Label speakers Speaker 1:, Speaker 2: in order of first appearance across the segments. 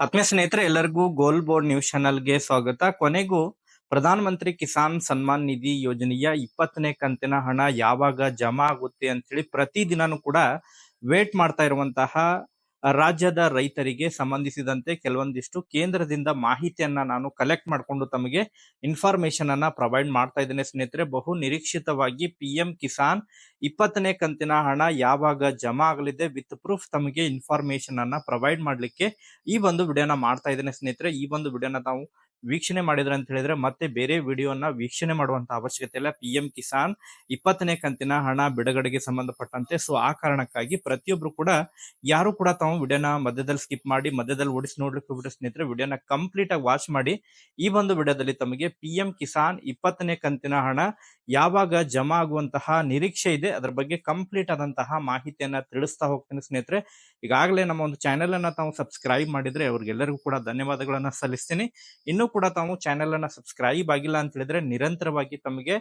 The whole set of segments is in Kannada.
Speaker 1: ಆತ್ಮೀಯ ಸ್ನೇಹಿತರೆ, ಎಲ್ಲರಿಗೂ ಗೋಲ್ ಬೋರ್ಡ್ ನ್ಯೂಸ್ ಚಾನಲ್ಗೆ ಸ್ವಾಗತ. ಕೊನೆಗೂ ಪ್ರಧಾನ ಮಂತ್ರಿ ಕಿಸಾನ್ ಸನ್ಮಾನ್ ನಿಧಿ ಯೋಜನೆಯ ಇಪ್ಪತ್ತನೇ ಕಂತಿನ ಹಣ ಯಾವಾಗ ಜಮಾ ಆಗುತ್ತೆ ಅಂತೇಳಿ ಪ್ರತಿದಿನಾನು ಕೂಡ ವೇಟ್ ಮಾಡ್ತಾ ಇರುವಂತಹ ರಾಜ್ಯದ ರೈತರಿಗೆ ಸಂಬಂಧಿಸಿದಂತೆ ಕೆಲವೊಂದಿಷ್ಟು ಕೇಂದ್ರದಿಂದ ಮಾಹಿತಿಯನ್ನ ನಾನು ಕಲೆಕ್ಟ್ ಮಾಡಿಕೊಂಡು ತಮಗೆ ಇನ್ಫಾರ್ಮೇಶನ್ ಅನ್ನ ಪ್ರೊವೈಡ್ ಮಾಡ್ತಾ ಇದ್ದೇನೆ ಸ್ನೇಹಿತರೆ. ಬಹು ನಿರೀಕ್ಷಿತವಾಗಿ ಪಿ ಎಂ ಕಿಸಾನ್ ಇಪ್ಪತ್ತನೇ ಕಂತಿನ ಹಣ ಯಾವಾಗ ಜಮಾ ಆಗಲಿದೆ ವಿತ್ ಪ್ರೂಫ್ ತಮಗೆ ಇನ್ಫಾರ್ಮೇಶನ್ ಅನ್ನ ಪ್ರೊವೈಡ್ ಮಾಡಲಿಕ್ಕೆ ಈ ಒಂದು ವಿಡಿಯೋನ ಮಾಡ್ತಾ ಇದ್ದೇನೆ ಸ್ನೇಹಿತರೆ. ಈ ಒಂದು ವಿಡಿಯೋನ ತಾವು ವೀಕ್ಷಣೆ ಮಾಡಿದ್ರೆ ಅಂತ ಹೇಳಿದ್ರೆ ಮತ್ತೆ ಬೇರೆ ವಿಡಿಯೋನ ವೀಕ್ಷಣೆ ಮಾಡುವಂತ ಅವಶ್ಯಕತೆ ಇಲ್ಲ. ಪಿ ಎಂ ಕಿಸಾನ್ ಇಪ್ಪತ್ತನೇ ಕಂತಿನ ಹಣ ಬಿಡುಗಡೆಗೆ ಸಂಬಂಧಪಟ್ಟಂತೆ. ಸೊ ಆ ಕಾರಣಕ್ಕಾಗಿ ಪ್ರತಿಯೊಬ್ರು ಕೂಡ ಯಾರು ಕೂಡ ತಾವು ವಿಡಿಯೋನ ಮಧ್ಯದಲ್ಲಿ ಸ್ಕಿಪ್ ಮಾಡಿ, ಮಧ್ಯದಲ್ಲಿ ಓಡಿಸಿ ನೋಡ್ಲಿಕ್ಕೆ ಹೋಗ್ಬಿಟ್ಟು ಸ್ನೇಹಿತರೆ, ವಿಡಿಯೋನ ಕಂಪ್ಲೀಟ್ ಆಗಿ ವಾಚ್ ಮಾಡಿ, ಈ ಒಂದು ವಿಡಿಯೋದಲ್ಲಿ ತಮಗೆ ಪಿ ಎಂ ಕಿಸಾನ್ ಇಪ್ಪತ್ತನೇ ಕಂತಿನ ಹಣ ಯಾವಾಗ ಜಮಾ ಆಗುವಂತಹ ನಿರೀಕ್ಷೆ ಇದೆ, ಅದರ ಬಗ್ಗೆ ಕಂಪ್ಲೀಟ್ ಆದಂತಹ ಮಾಹಿತಿಯನ್ನ ತಿಳಿಸ್ತಾ ಹೋಗ್ತೇನೆ ಸ್ನೇಹಿತರೆ. ಈಗಾಗಲೇ ನಮ್ಮ ಒಂದು ಚಾನೆಲ್ ಅನ್ನ ತಾವು ಸಬ್ಸ್ಕ್ರೈಬ್ ಮಾಡಿದ್ರೆ ಅವ್ರಿಗೆಲ್ಲರಿಗೂ ಕೂಡ ಧನ್ಯವಾದಗಳನ್ನ ಸಲ್ಲಿಸ್ತೀನಿ. ಇನ್ನೂ ಕೂಡ ತಾವು ಚಾನೆಲ್ ಅನ್ನ ಸಬ್ಸ್ಕ್ರೈಬ್ ಆಗಿಲ್ಲ ಅಂತ ಹೇಳಿದ್ರೆ ನಿರಂತರವಾಗಿ ತಮಗೆ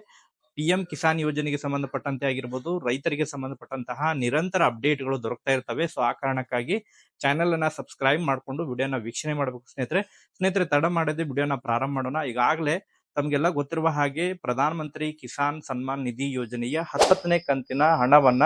Speaker 1: ಪಿ ಎಂ ಕಿಸಾನ್ ಯೋಜನೆಗೆ ಸಂಬಂಧಪಟ್ಟಂತೆ ಆಗಿರ್ಬೋದು, ರೈತರಿಗೆ ಸಂಬಂಧಪಟ್ಟಂತಹ ನಿರಂತರ ಅಪ್ಡೇಟ್ಗಳು ದೊರಕ್ತಾ ಇರ್ತವೆ. ಸೊ ಆ ಕಾರಣಕ್ಕಾಗಿ ಚಾನೆಲ್ ಅನ್ನ ಸಬ್ಸ್ಕ್ರೈಬ್ ಮಾಡಿಕೊಂಡು ವಿಡಿಯೋನ ವೀಕ್ಷಣೆ ಮಾಡಬೇಕು ಸ್ನೇಹಿತರೆ. ಸ್ನೇಹಿತರೆ, ತಡ ಮಾಡದೆ ವಿಡಿಯೋನ ಪ್ರಾರಂಭ ಮಾಡೋಣ. ಈಗಾಗಲೇ ತಮಗೆಲ್ಲ ಗೊತ್ತಿರುವ ಹಾಗೆ ಪ್ರಧಾನ ಮಂತ್ರಿ ಕಿಸಾನ್ ಸನ್ಮಾನ್ ನಿಧಿ ಯೋಜನೆಯ ಹತ್ತನೇ ಕಂತಿನ ಹಣವನ್ನ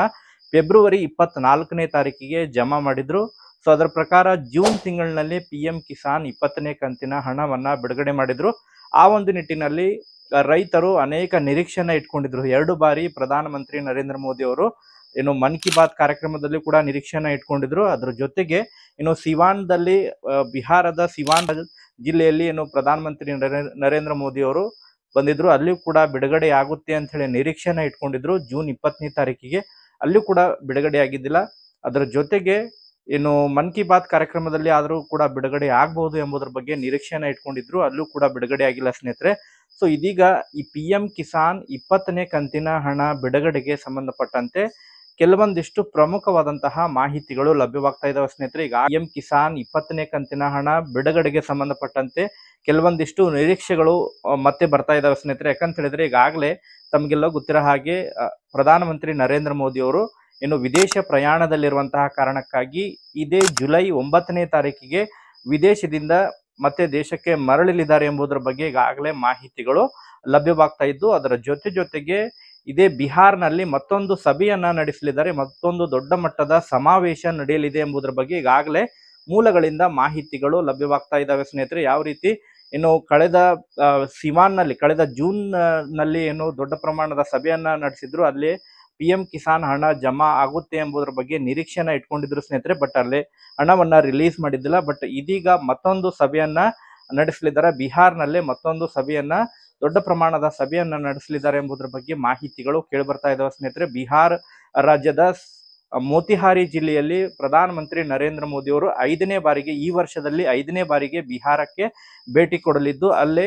Speaker 1: ಫೆಬ್ರವರಿ ಇಪ್ಪತ್ನಾಲ್ಕನೇ ತಾರೀಕಿಗೆ ಜಮಾ ಮಾಡಿದ್ರು. ಸೊ ಅದರ ಪ್ರಕಾರ ಜೂನ್ ತಿಂಗಳಿನಲ್ಲಿ ಪಿ ಎಂ ಕಿಸಾನ್ ಇಪ್ಪತ್ತನೇ ಕಂತಿನ ಹಣವನ್ನ ಬಿಡುಗಡೆ ಮಾಡಿದ್ರು. ಆ ಒಂದು ನಿಟ್ಟಿನಲ್ಲಿ ರೈತರು ಅನೇಕ ನಿರೀಕ್ಷೆಯನ್ನು ಇಟ್ಕೊಂಡಿದ್ರು. ಎರಡು ಬಾರಿ ಪ್ರಧಾನಮಂತ್ರಿ ನರೇಂದ್ರ ಮೋದಿ ಅವರು ಏನು ಮನ್ ಕಿ ಬಾತ್ ಕಾರ್ಯಕ್ರಮದಲ್ಲಿ ಕೂಡ ನಿರೀಕ್ಷೆನ ಇಟ್ಕೊಂಡಿದ್ರು. ಅದ್ರ ಜೊತೆಗೆ ಏನು ಸಿವಾನ್ದಲ್ಲಿ ಬಿಹಾರದ ಸಿವಾನ್ ಜಿಲ್ಲೆಯಲ್ಲಿ ಏನು ಪ್ರಧಾನಮಂತ್ರಿ ನರೇ- ನರೇಂದ್ರ ಮೋದಿ ಅವರು ಬಂದಿದ್ರು. ಅಲ್ಲಿಯೂ ಕೂಡ ಬಿಡುಗಡೆ ಆಗುತ್ತೆ ಅಂತ ಹೇಳಿ ನಿರೀಕ್ಷೆನ ಇಟ್ಕೊಂಡಿದ್ರು ಜೂನ್ ಇಪ್ಪತ್ತನೇ ತಾರೀಕಿಗೆ. ಅಲ್ಲಿಯೂ ಕೂಡ ಬಿಡುಗಡೆ ಆಗಿದ್ದಿಲ್ಲ ಅದರ ಜೊತೆಗೆ ಇನ್ನು ಮನ್ ಕಿ ಬಾತ್ ಕಾರ್ಯಕ್ರಮದಲ್ಲಿ ಆದರೂ ಕೂಡ ಬಿಡುಗಡೆ ಆಗಬಹುದು ಎಂಬುದರ ಬಗ್ಗೆ ನಿರೀಕ್ಷೆಯನ್ನ ಇಟ್ಕೊಂಡಿದ್ರು. ಅಲ್ಲೂ ಕೂಡ ಬಿಡುಗಡೆ ಆಗಿಲ್ಲ ಸ್ನೇಹಿತರೆ. ಸೊ ಇದೀಗ ಈ ಪಿ ಎಂ ಕಿಸಾನ್ ಇಪ್ಪತ್ತನೇ ಕಂತಿನ ಹಣ ಬಿಡುಗಡೆಗೆ ಸಂಬಂಧಪಟ್ಟಂತೆ ಕೆಲವೊಂದಿಷ್ಟು ಪ್ರಮುಖವಾದಂತಹ ಮಾಹಿತಿಗಳು ಲಭ್ಯವಾಗ್ತಾ ಇದಾವೆ ಸ್ನೇಹಿತರೆ. ಈಗ ಎಂ ಕಿಸಾನ್ ಇಪ್ಪತ್ತನೇ ಕಂತಿನ ಹಣ ಬಿಡುಗಡೆಗೆ ಸಂಬಂಧಪಟ್ಟಂತೆ ಕೆಲವೊಂದಿಷ್ಟು ನಿರೀಕ್ಷೆಗಳು ಮತ್ತೆ ಬರ್ತಾ ಇದಾವೆ ಸ್ನೇಹಿತರೆ. ಯಾಕಂತ ಹೇಳಿದ್ರೆ ಈಗಾಗಲೇ ತಮಗೆಲ್ಲ ಗೊತ್ತಿರೋ ಹಾಗೆ ಪ್ರಧಾನಮಂತ್ರಿ ನರೇಂದ್ರ ಮೋದಿ ಅವರು ಇನ್ನು ವಿದೇಶ ಪ್ರಯಾಣದಲ್ಲಿರುವಂತಹ ಕಾರಣಕ್ಕಾಗಿ ಇದೇ ಜುಲೈ ಒಂಬತ್ತನೇ ತಾರೀಕಿಗೆ ವಿದೇಶದಿಂದ ಮತ್ತೆ ದೇಶಕ್ಕೆ ಮರಳಲಿದ್ದಾರೆ ಎಂಬುದರ ಬಗ್ಗೆ ಈಗಾಗಲೇ ಮಾಹಿತಿಗಳು ಲಭ್ಯವಾಗ್ತಾ ಇದ್ದು, ಅದರ ಜೊತೆ ಜೊತೆಗೆ ಇದೇ ಬಿಹಾರ್ನಲ್ಲಿ ಮತ್ತೊಂದು ಸಭೆಯನ್ನ ನಡೆಸಲಿದ್ದಾರೆ. ಮತ್ತೊಂದು ದೊಡ್ಡ ಮಟ್ಟದ ಸಮಾವೇಶ ನಡೆಯಲಿದೆ ಎಂಬುದರ ಬಗ್ಗೆ ಈಗಾಗಲೇ ಮೂಲಗಳಿಂದ ಮಾಹಿತಿಗಳು ಲಭ್ಯವಾಗ್ತಾ ಇದ್ದಾವೆ. ಸ್ನೇಹಿತರೆ, ಯಾವ ರೀತಿ ಇನ್ನು ಕಳೆದ ಸಿಮಾನ್ನಲ್ಲಿ ಕಳೆದ ಜೂನ್ನಲ್ಲಿ ಏನು ದೊಡ್ಡ ಪ್ರಮಾಣದ ಸಭೆಯನ್ನ ನಡೆಸಿದ್ರು, ಅಲ್ಲಿ ಪಿ ಎಂ ಕಿಸಾನ್ ಹಣ ಜಮಾ ಆಗುತ್ತೆ ಎಂಬುದರ ಬಗ್ಗೆ ನಿರೀಕ್ಷೆನ ಇಟ್ಕೊಂಡಿದ್ರು ಸ್ನೇಹಿತರೆ ಬಟ್ ಅಲ್ಲಿ ಹಣವನ್ನ ರಿಲೀಸ್ ಮಾಡಿದ್ದಿಲ್ಲ. ಬಟ್ ಇದೀಗ ಮತ್ತೊಂದು ಸಭೆಯನ್ನ ನಡೆಸಲಿದ್ದಾರೆ. ಬಿಹಾರ್ನಲ್ಲೇ ಮತ್ತೊಂದು ಸಭೆಯನ್ನ, ದೊಡ್ಡ ಪ್ರಮಾಣದ ಸಭೆಯನ್ನ ನಡೆಸಲಿದ್ದಾರೆ ಎಂಬುದರ ಬಗ್ಗೆ ಮಾಹಿತಿಗಳು ಕೇಳಿ ಬರ್ತಾ ಇದಾವೆ ಸ್ನೇಹಿತರೆ. ಬಿಹಾರ್ ರಾಜ್ಯದ ಮೋತಿಹಾರಿ ಜಿಲ್ಲೆಯಲ್ಲಿ ಪ್ರಧಾನಮಂತ್ರಿ ನರೇಂದ್ರ ಮೋದಿ ಅವರು ಐದನೇ ಬಾರಿಗೆ, ಈ ವರ್ಷದಲ್ಲಿ ಐದನೇ ಬಾರಿಗೆ ಬಿಹಾರಕ್ಕೆ ಭೇಟಿ ಕೊಡಲಿದ್ದು, ಅಲ್ಲೇ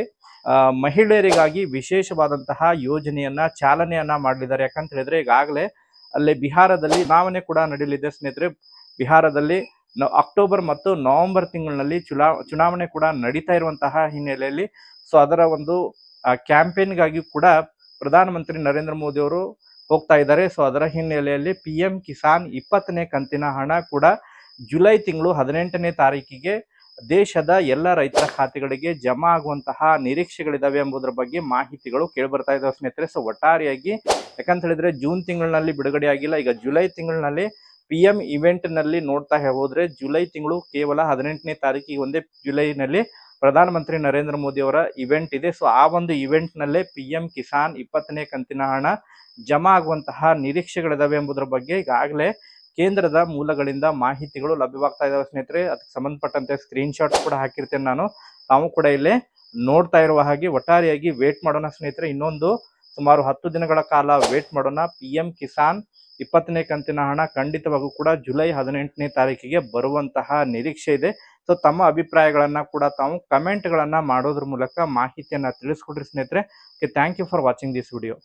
Speaker 1: ಮಹಿಳೆಯರಿಗಾಗಿ ವಿಶೇಷವಾದಂತಹ ಯೋಜನೆಯನ್ನ, ಚಾಲನೆಯನ್ನ ಮಾಡಲಿದ್ದಾರೆ. ಯಾಕಂತ ಹೇಳಿದ್ರೆ ಈಗಾಗಲೇ ಅಲ್ಲಿ ಬಿಹಾರದಲ್ಲಿ ಚುನಾವಣೆ ಕೂಡ ನಡೆಯಲಿದೆ ಸ್ನೇಹಿತರೆ. ಬಿಹಾರದಲ್ಲಿ ಅಕ್ಟೋಬರ್ ಮತ್ತು ನವೆಂಬರ್ ತಿಂಗಳಿನಲ್ಲಿ ಚುನಾ ಚುನಾವಣೆ ಕೂಡ ನಡೀತಾ ಇರುವಂತಹ ಹಿನ್ನೆಲೆಯಲ್ಲಿ ಸೊ, ಅದರ ಒಂದು ಕ್ಯಾಂಪೇನ್ಗಾಗಿ ಕೂಡ ಪ್ರಧಾನಮಂತ್ರಿ ನರೇಂದ್ರ ಮೋದಿ ಅವರು ಹೋಗ್ತಾ ಇದ್ದಾರೆ. ಸೊ, ಅದರ ಹಿನ್ನೆಲೆಯಲ್ಲಿ ಪಿ ಕಿಸಾನ್ ಇಪ್ಪತ್ತನೇ ಕಂತಿನ ಹಣ ಕೂಡ ಜುಲೈ ತಿಂಗಳು ಹದಿನೆಂಟನೇ ತಾರೀಕಿಗೆ ದೇಶದ ಎಲ್ಲ ರೈತರ ಖಾತೆಗಳಿಗೆ ಜಮಾ ಆಗುವಂತಹ ನಿರೀಕ್ಷೆಗಳಿದಾವೆ ಎಂಬುದರ ಬಗ್ಗೆ ಮಾಹಿತಿಗಳು ಕೇಳಿಬರ್ತಾ ಇದಾವೆ ಸ್ನೇಹಿತರೆ. ಸೊ ಒಟ್ಟಾರೆಯಾಗಿ ಯಾಕಂತ ಹೇಳಿದ್ರೆ ಜೂನ್ ತಿಂಗಳಿನಲ್ಲಿ ಬಿಡುಗಡೆ ಆಗಿಲ್ಲ. ಈಗ ಜುಲೈ ತಿಂಗಳಿನಲ್ಲಿ ಪಿ ಎಂ ಇವೆಂಟ್ನಲ್ಲಿ ನೋಡ್ತಾ ಹೋದ್ರೆ ಜುಲೈ ತಿಂಗಳು ಕೇವಲ ಹದಿನೆಂಟನೇ ತಾರೀಕಿಗೆ ಒಂದೇ ಜುಲೈನಲ್ಲಿ ಪ್ರಧಾನಮಂತ್ರಿ ನರೇಂದ್ರ ಮೋದಿ ಅವರ ಇವೆಂಟ್ ಇದೆ. ಸೊ ಆ ಒಂದು ಇವೆಂಟ್ ನಲ್ಲೇ ಪಿ ಎಂ ಕಿಸಾನ್ ಇಪ್ಪತ್ತನೇ ಕಂತಿನ ಹಣ ಜಮಾ ಆಗುವಂತಹ ನಿರೀಕ್ಷೆಗಳಿದಾವೆ ಎಂಬುದರ ಬಗ್ಗೆ ಈಗಾಗಲೇ ಕೇಂದ್ರದ ಮೂಲಗಳಿಂದ ಮಾಹಿತಿಗಳು ಲಭ್ಯವಾಗ್ತಾ ಇದಾವೆ ಸ್ನೇಹಿತರೆ. ಅದಕ್ಕೆ ಸಂಬಂಧಪಟ್ಟಂತೆ ಸ್ಕ್ರೀನ್ ಶಾಟ್ ಕೂಡ ಹಾಕಿರ್ತೇನೆ ನಾನು. ತಾವು ಕೂಡ ಇಲ್ಲೇ ನೋಡ್ತಾ ಇರುವ ಹಾಗೆ ಒಟ್ಟಾರೆಯಾಗಿ ವೇಟ್ ಮಾಡೋಣ ಸ್ನೇಹಿತರೆ. ಇನ್ನೊಂದು ಸುಮಾರು ಹತ್ತು ದಿನಗಳ ಕಾಲ ವೇಟ್ ಮಾಡೋಣ. ಪಿ ಕಿಸಾನ್ ಇಪ್ಪತ್ತನೇ ಕಂತಿನ ಹಣ ಖಂಡಿತವಾಗೂ ಕೂಡ ಜುಲೈ ಹದಿನೆಂಟನೇ ತಾರೀಕಿಗೆ ಬರುವಂತಹ ನಿರೀಕ್ಷೆ ಇದೆ. ಸೊ ತಮ್ಮ ಅಭಿಪ್ರಾಯಗಳನ್ನ ಕೂಡ ತಾವು ಕಮೆಂಟ್ಗಳನ್ನ ಮಾಡೋದ್ರ ಮೂಲಕ ಮಾಹಿತಿಯನ್ನ ತಿಳಿಸ್ಕೊಡ್ರಿ ಸ್ನೇಹಿತರೆ. Thank you for watching this video